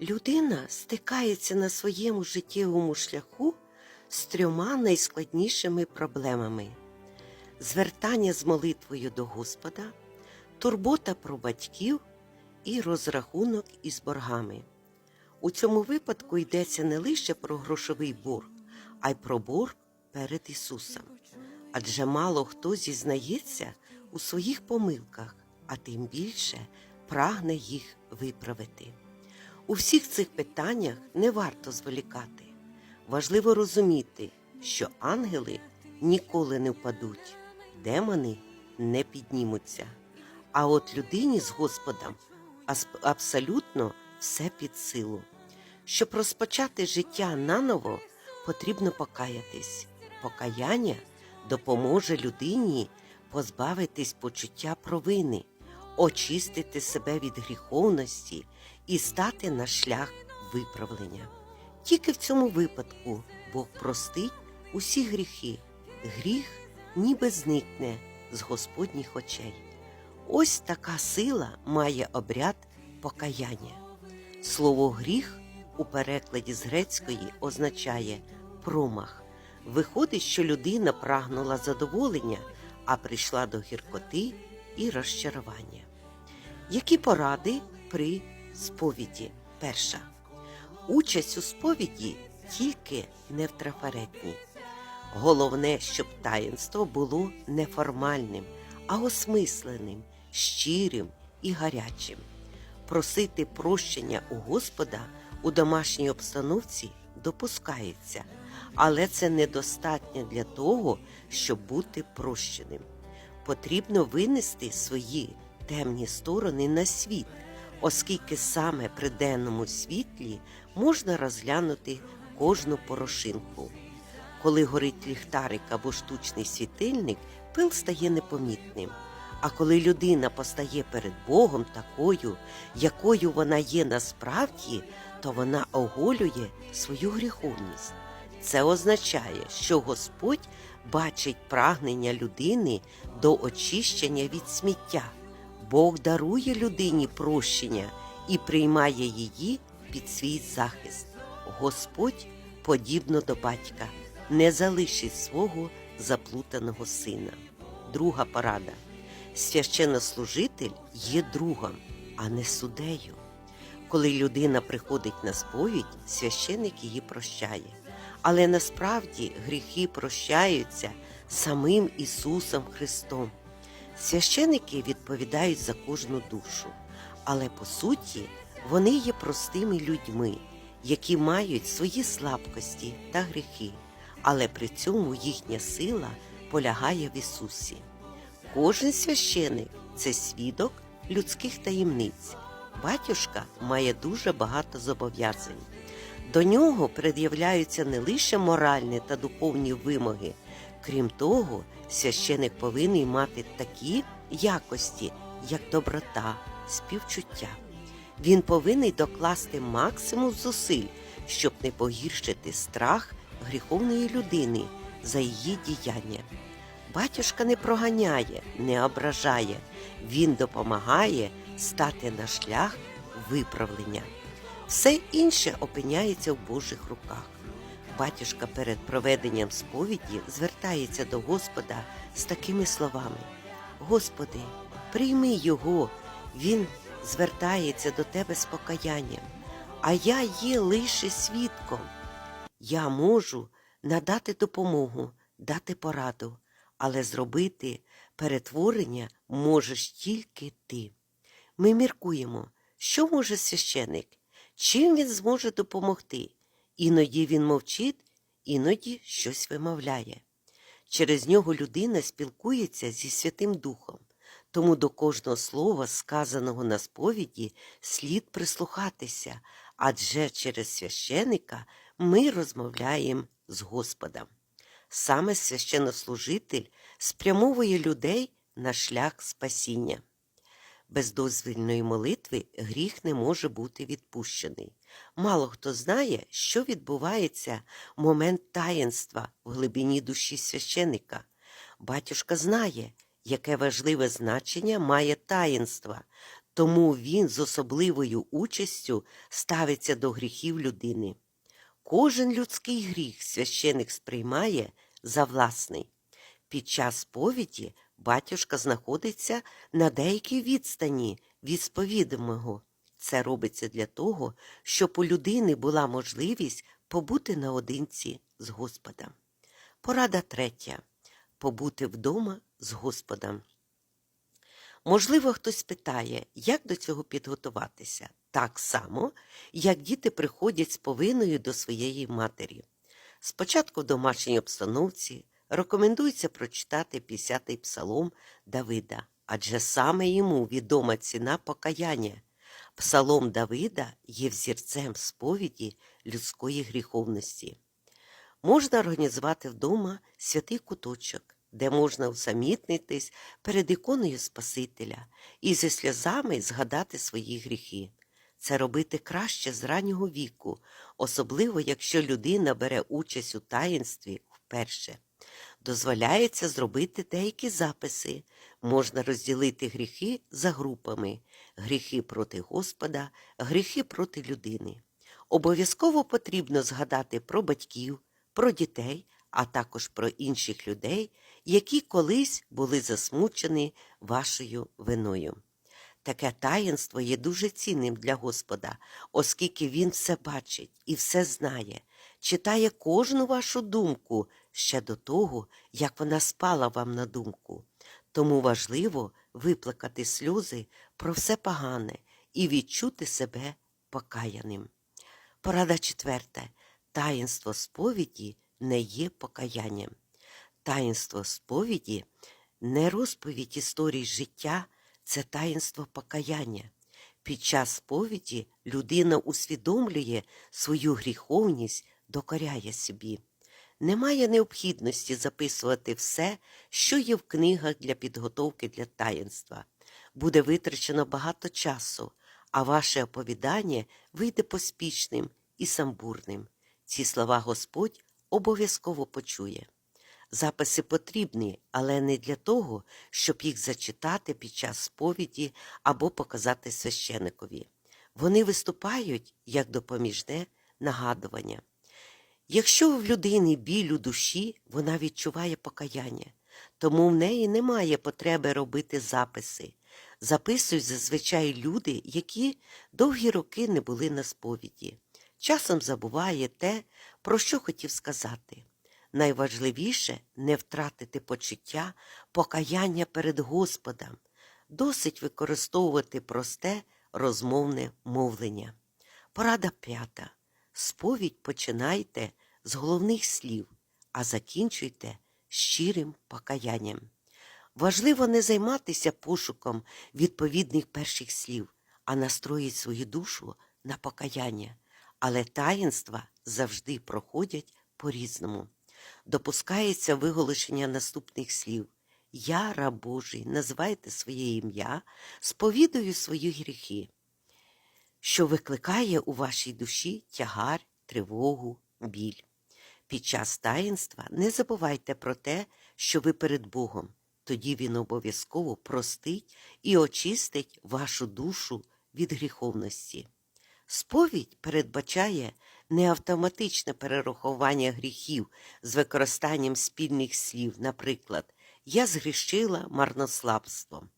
Людина стикається на своєму життєвому шляху з трьома найскладнішими проблемами: звертання з молитвою до Господа, турбота про батьків і розрахунок із боргами. У цьому випадку йдеться не лише про грошовий борг, а й про борг перед Ісусом. Адже мало хто зізнається у своїх помилках, а тим більше прагне їх виправити. У всіх цих питаннях не варто зволікати. Важливо розуміти, що ангели ніколи не впадуть, демони не піднімуться. А от людині з Господом абсолютно все під силу. Щоб розпочати життя наново, потрібно покаятись. Покаяння допоможе людині позбавитись почуття провини, очистити себе від гріховності і стати на шлях виправлення. Тільки в цьому випадку Бог простить усі гріхи. Гріх ніби зникне з Господніх очей. Ось така сила має обряд покаяння. Слово гріх у перекладі з грецької означає промах. Виходить, що людина прагнула задоволення, а прийшла до гіркоти і розчарування. Які поради при сповіді? Перша. Участь у сповіді тільки не в трафаретній. Головне, щоб таїнство було неформальним, а осмисленим, щирим і гарячим. Просити прощення у Господа у домашній обстановці допускається, але це недостатньо для того, щоб бути прощеним. Потрібно винести свої темні сторони на світ, оскільки саме при денному світлі можна розглянути кожну порошинку. Коли горить ліхтарик або штучний світильник, пил стає непомітним. А коли людина постає перед Богом такою, якою вона є насправді, то вона оголює свою гріховність. Це означає, що Господь бачить прагнення людини до очищення від сміття. Бог дарує людині прощення і приймає її під свій захист. Господь, подібно до батька, не залишить свого заплутаного сина. Друга порада. Священнослужитель є другом, а не суддею. Коли людина приходить на сповідь, священик її прощає. Але насправді гріхи прощаються самим Ісусом Христом. Священики відповідають за кожну душу, але по суті вони є простими людьми, які мають свої слабкості та гріхи, але при цьому їхня сила полягає в Ісусі. Кожен священик це свідок людських таємниць. Батюшка має дуже багато зобов'язань. До нього пред'являються не лише моральні та духовні вимоги. Крім того, священик повинен мати такі якості, як доброта, співчуття. Він повинен докласти максимум зусиль, щоб не погіршити страх гріховної людини за її діяння. Батюшка не проганяє, не ображає, він допомагає стати на шлях виправлення. Все інше опиняється в Божих руках. Батюшка перед проведенням сповіді звертається до Господа з такими словами: Господи, прийми його, він звертається до Тебе з покаянням, а я є лише свідком. Я можу надати допомогу, дати пораду, але зробити перетворення можеш тільки ти. Ми міркуємо, що може священик, чим він зможе допомогти. Іноді він мовчить, іноді щось вимовляє. Через нього людина спілкується зі Святим Духом, тому до кожного слова, сказаного на сповіді, слід прислухатися, адже через священика ми розмовляємо з Господом. Саме священнослужитель спрямовує людей на шлях спасіння. Без дозвільної молитви гріх не може бути відпущений. Мало хто знає, що відбувається в момент таїнства в глибині душі священика. Батюшка знає, яке важливе значення має таїнство, тому він з особливою участю ставиться до гріхів людини. Кожен людський гріх священик сприймає за власний. Під час сповіді батюшка знаходиться на деякій відстані від сповідомого. Це робиться для того, щоб у людини була можливість побути наодинці з Господом. Порада третя побути вдома з Господом. Можливо, хтось питає, як до цього підготуватися, так само, як діти приходять з повинною до своєї матері. Спочатку в домашній обстановці рекомендується прочитати 50-й псалом Давида, адже саме йому відома ціна покаяння. Псалом Давида є взірцем сповіді людської гріховності. Можна організувати вдома святий куточок, де можна усамітнитись перед іконою Спасителя і зі сльозами згадати свої гріхи. Це робити краще з раннього віку, особливо якщо людина бере участь у таїнстві вперше. Дозволяється зробити деякі записи. Можна розділити гріхи за групами: гріхи проти Господа, гріхи проти людини. Обов'язково потрібно згадати про батьків, про дітей, а також про інших людей, які колись були засмучені вашою виною. Таке таїнство є дуже цінним для Господа, оскільки Він все бачить і все знає, читає кожну вашу думку ще до того, як вона спала вам на думку. Тому важливо виплакати сльози про все погане і відчути себе покаяним. Порада четверта. Таїнство сповіді не є покаянням. Таїнство сповіді не розповідь історій життя, це таїнство покаяння. Під час сповіді людина усвідомлює свою гріховність, докоряє собі. Немає необхідності записувати все, що є в книгах для підготовки для таїнства. Буде витрачено багато часу, а ваше оповідання вийде поспішним і самбурним. Ці слова Господь обов'язково почує. Записи потрібні, але не для того, щоб їх зачитати під час сповіді або показати священикові. Вони виступають як допоміжне нагадування. Якщо в людини біль у душі, вона відчуває покаяння, тому в неї немає потреби робити записи. Записують зазвичай люди, які довгі роки не були на сповіді. Часом забуває те, про що хотів сказати. Найважливіше не втратити почуття покаяння перед Господом. Досить використовувати просте розмовне мовлення. Порада п'ята. Сповідь починайте з головних слів, а закінчуйте щирим покаянням. Важливо не займатися пошуком відповідних перших слів, а настроїть свою душу на покаяння. Але таїнства завжди проходять по-різному. Допускається виголошення наступних слів. Я, раб Божий, називайте своє ім'я, сповідую свої гріхи, що викликає у вашій душі тягар, тривогу, біль. Під час таїнства не забувайте про те, що ви перед Богом. Тоді Він обов'язково простить і очистить вашу душу від гріховності. Сповідь передбачає не автоматичне перерахування гріхів з використанням спільних слів, наприклад, я згрішила марнославством.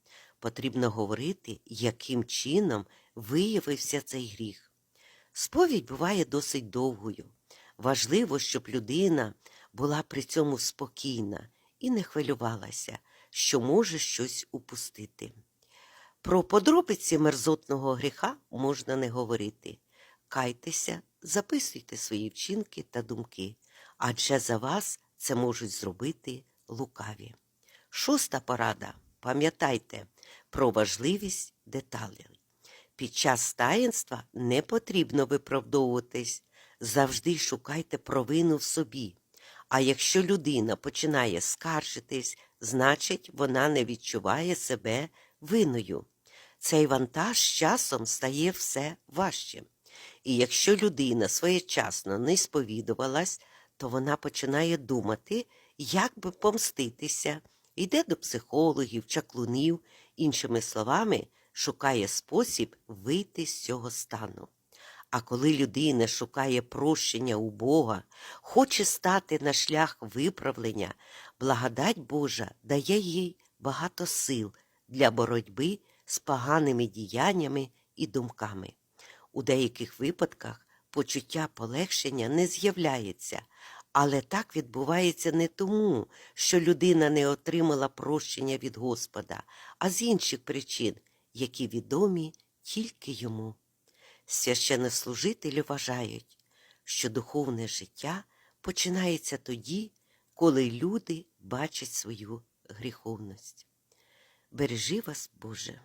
Потрібно говорити, яким чином виявився цей гріх. Сповідь буває досить довгою. Важливо, щоб людина була при цьому спокійна і не хвилювалася, що може щось упустити. Про подробиці мерзотного гріха можна не говорити. Кайтеся, записуйте свої вчинки та думки, адже за вас це можуть зробити лукаві. Шоста порада. Пам'ятайте про важливість деталей. Під час таїнства не потрібно виправдовуватись, завжди шукайте провину в собі. А якщо людина починає скаржитись, значить вона не відчуває себе виною. Цей вантаж з часом стає все важчим. І якщо людина своєчасно не сповідувалась, то вона починає думати, як би помститися, йде до психологів, чаклунів, іншими словами, шукає спосіб вийти з цього стану. А коли людина шукає прощення у Бога, хоче стати на шлях виправлення, благодать Божа дає їй багато сил для боротьби з поганими діяннями і думками. У деяких випадках почуття полегшення не з'являється, але так відбувається не тому, що людина не отримала прощення від Господа, а з інших причин, які відомі тільки йому. Священнослужителі вважають, що духовне життя починається тоді, коли люди бачать свою гріховність. Бережи вас, Боже!